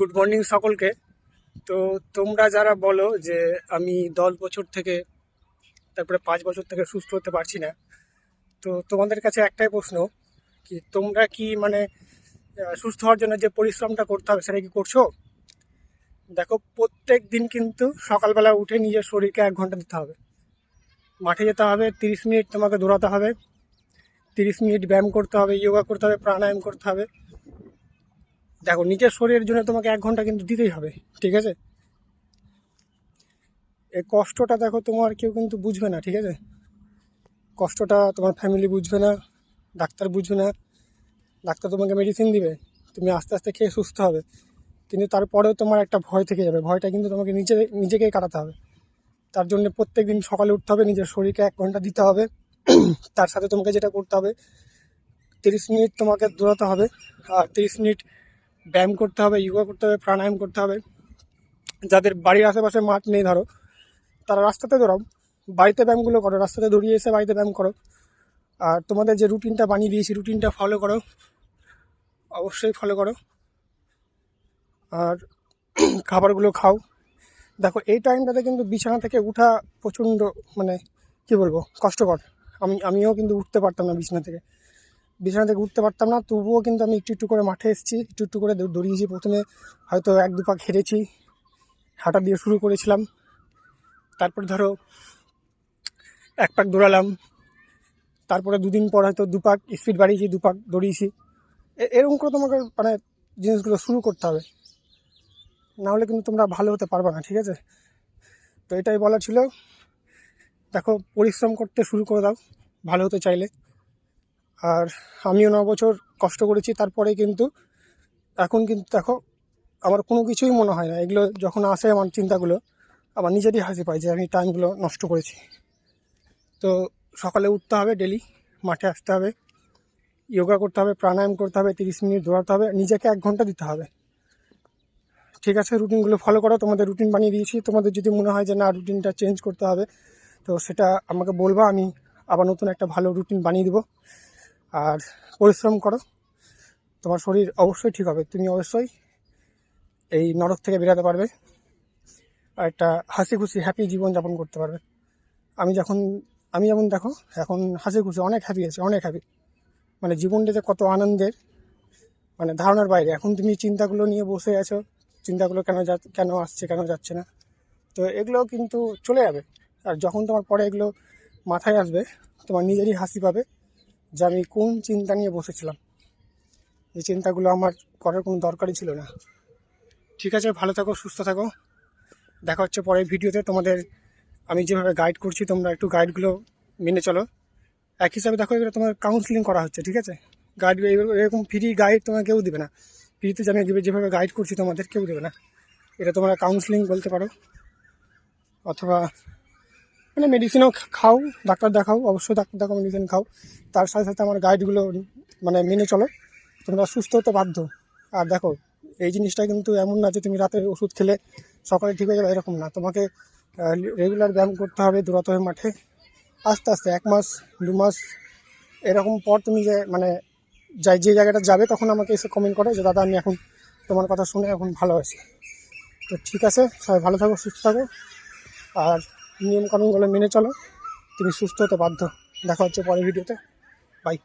Good morning সকলকে। তো তোমরা যারা বলো যে আমি দশ বছর থেকে, তারপরে পাঁচ বছর থেকে সুস্থ হতে পারছি না, তো তোমাদের কাছে একটাই প্রশ্ন, কি তোমরা কি মানে সুস্থ হওয়ার জন্য যে পরিশ্রমটা করতে হবে সেটা কি করছ? দেখো, প্রত্যেক দিন কিন্তু সকালবেলা উঠে নিজের শরীরকে এক ঘণ্টা দিতে হবে। মাঠে যেতে হবে, তিরিশ মিনিট তোমাকে দৌড়াতে হবে, তিরিশ মিনিট ব্যায়াম করতে হবে যোগা করতে হবে, প্রাণায়াম করতে হবে। দেখো, নিজের শরীরের জন্য তোমাকে এক ঘণ্টা কিন্তু দিতেই হবে, ঠিক আছে? এই কষ্টটা দেখো, তোমার কেউ কিন্তু বুঝবে না, ঠিক আছে? কষ্টটা তোমার ফ্যামিলি বুঝবে না, ডাক্তার বুঝবে না। ডাক্তার তোমাকে মেডিসিন দিবে, তুমি আস্তে আস্তে খেয়ে সুস্থ হবে। কিন্তু তারপরেও তোমার একটা ভয় থেকে যাবে, ভয়টা কিন্তু তোমাকে নিজে, নিজেকেই কাটাতে হবে। তার জন্য প্রত্যেক দিন সকালে উঠতে হবে, নিজের শরীরকে এক ঘণ্টা দিতে হবে। তার সাথে তোমাকে যেটা করতে হবে, তিরিশ মিনিট তোমাকে দৌড়াতে হবে, আর তিরিশ মিনিট ব্যায়াম করতে হবে যোগা করতে হবে, প্রাণায়াম করতে হবে। যাদের বাড়ির আশেপাশে মাঠ নেই ধরো, তারা রাস্তাতে দৌড়াও। বাড়িতে ব্যায়ামগুলো করো, রাস্তাতে দৌড়িয়ে এসে বাড়িতে ব্যায়াম করো। আর তোমাদের যে রুটিনটা বানিয়ে দিয়েছি, রুটিনটা ফলো করো। অবশ্যই ফলো করো। আর খাবারগুলো খাও। দেখো, এই টাইমটাতে কিন্তু বিছানা থেকে উঠা প্রচণ্ড মানে কি বলব, কষ্টকর। আমি, আমিও কিন্তু উঠতে পারতাম না বিছানা থেকে। বিছানা থেকে উঠতে পারতাম না। তবুও কিন্তু আমি একটু একটু করে মাঠে এসেছি, একটু একটু করে দৌড়িয়েছি প্রথমে। হয়তো এক দু পাক হেরেছি হাঁটা দিয়ে শুরু করেছিলাম। তারপর ধরো এক পাক দৌড়ালাম। তারপরে দুদিন পর হয়তো দু পাক স্পিড বাড়িয়েছি, দু পাক দৌড়িয়েছি। এরকম করে তোমাকে মানে জিনিসগুলো শুরু করতে হবে। না হলে কিন্তু তোমরা ভালো হতে পারবে না, ঠিক আছে? তো এটাই বলা ছিল। দেখো, পরিশ্রম করতে শুরু করে দাও, ভালো হতে চাইলে। আর আমিও ন বছর কষ্ট করেছি, তারপরে কিন্তু এখন কিন্তু দেখো আমার কোনো কিছুই মনে হয় না। এগুলো যখন আসে আমার চিন্তাগুলো, আমার নিজেরই হাসি পাই যে আমি টাইমগুলো নষ্ট করেছি। তো সকালে উঠতে হবে ডেলি, মাঠে আসতে হবে যোগা করতে হবে, প্রাণায়াম করতে হবে, তিরিশ মিনিট দৌড়াতে হবে, নিজেকে এক ঘণ্টা দিতে হবে। ঠিক আছে, রুটিনগুলো ফলো করো, তোমাদের রুটিন বানিয়ে দিয়েছি। তোমাদের যদি মনে হয় যে না, রুটিনটা চেঞ্জ করতে হবে, তো সেটা আমাকে বলবা, আমি আবার নতুন একটা ভালো রুটিন বানিয়ে দিব। আর পরিশ্রম করো। তোমার শরীর অবশ্যই ঠিক হবে। তুমি অবশ্যই এই নরক থেকে বেরাতে পারবে আর একটা হাসি খুশি হ্যাপি জীবনযাপন করতে পারবে। আমি যখন, আমি যেমন দেখো, এখন হাসি খুশি অনেক হ্যাপি আছে, অনেক হ্যাপি মানে জীবনটা যে কত আনন্দের মানে ধারণার বাইরে। এখন তুমি চিন্তাগুলো নিয়ে বসে আছো, চিন্তাগুলো কেন যা, কেন আসছে, কেন যাচ্ছে না? তো এগুলো কিন্তু চলে যাবে। আর যখন তোমার পরে এগুলো মাথায় আসবে, তোমার নিজেরই হাসি পাবে। যে আমি কোন চিন্তা নিয়ে বসেছিলাম? এই চিন্তাগুলো আমার করার কোনো দরকারই ছিল না। ঠিক আছে, ভালো থাকো, সুস্থ থাকো। দেখা হচ্ছে পরের ভিডিওতে। তোমাদের আমি যেভাবে গাইড করছি, তোমরা একটু গাইডগুলো মেনে চলো। এক হিসাবে দেখো, এগুলো তোমার কাউন্সিলিং করা হচ্ছে, ঠিক আছে? গাইড এরকম ফ্রি গাইড তোমার কেউ দেবে না। ফ্রিতে আমি যেভাবে- যেভাবে গাইড করছি তোমাদের, কেউ দেবে না। এটা তোমরা কাউন্সিলিং বলতে পারো। অথবা মানে মেডিসিনও খাও ডাক্তার দেখাও, অবশ্যই ডাক্তার দেখাও মেডিসিন খাও। তার সাথে সাথে আমার গাইডগুলো মানে মেনে চলো। তোমরা সুস্থ হতে বাধ্য। আর দেখো, এই জিনিসটা কিন্তু এমন না যে তুমি রাতে ওষুধ খেলে সকালে ঠিক হয়ে যাবে, এরকম না। তোমাকে রেগুলার ব্যায়াম করতে হবে দৌড়াতে হবে মাঠে। আস্তে আস্তে এক মাস, দু মাস, এরকম পর তুমি যে মানে যাই, যে জায়গাটা যাবে তখন আমাকে এসে কমেন্ট করো যে, দাদা, আমি এখন তোমার কথা শুনে এখন ভালো আছি। তো ঠিক আছে, সবাই ভালো থাকো, সুস্থ থাকো। আর নিয়মকানুনগুলো মেনে চলো। তুমি সুস্থ হতে বাধ্য। দেখা হচ্ছে পরের ভিডিওতে। বাই